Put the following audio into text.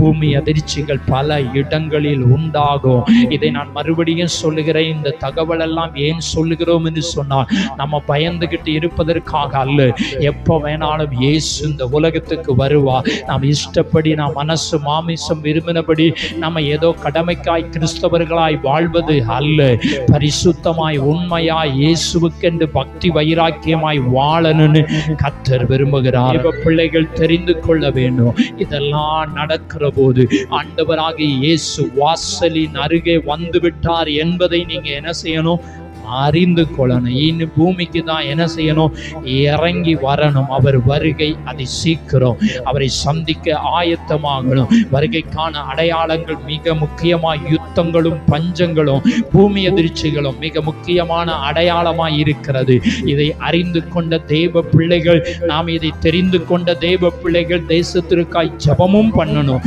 பூமி அதிர்ச்சிகள் பல இடங்களில் உண்டாகும். இதை நான் மறுபடியும் சொல்லுகிறேன். இந்த தகவல் எல்லாம் ஏன் சொல்லுகிறோம் என்று சொன்னால் நம்ம பயந்துகிட்டு இருப்பதற்காக அல்ல. எப்போ வேணாலும் இயேசு இந்த உலகத்துக்கு வருவா. நாம் இஷ்டப்படி நாம் மனசு மாமிசம் விரும்பினபடி நம்ம ஏதோ கடமைக்காய் கிறிஸ்தவர்களாய் வாழ்வது அல்ல. பரிசுத்தமாய் உண்மையாய் இயேசுவுக்கென்று பக்தி வைராக்கியமாய் வாழணும்னு கத்தர் விரும்புகிறார். பிள்ளைகள் தெரிந்து கொள்ள வேண்டும். இதெல்லாம் நடக்கிற போது ஆண்டவராகிய இயேசு வாசலின் அருகே வந்து விட்டார் என்பதை நீங்க என்ன செய்யணும்? அறிந்து கொள்ளணும். இன்னும் பூமிக்கு தான் என்ன செய்யணும்? இறங்கி வரணும். அவர் வருகை அதை சீக்கிரம். அவரை சந்திக்க ஆயத்தமாகணும். வருகைக்கான அடையாளங்கள் மிக முக்கியமாக யுத்தங்களும் பஞ்சங்களும் பூமி அதிர்ச்சிகளும் மிக முக்கியமான அடையாளமாக இருக்கிறது. இதை அறிந்து கொண்ட தேவ பிள்ளைகள் நாம் இதை தெரிந்து கொண்ட தேவ பிள்ளைகள் தேசத்திற்காய் ஜெபமும் பண்ணணும்.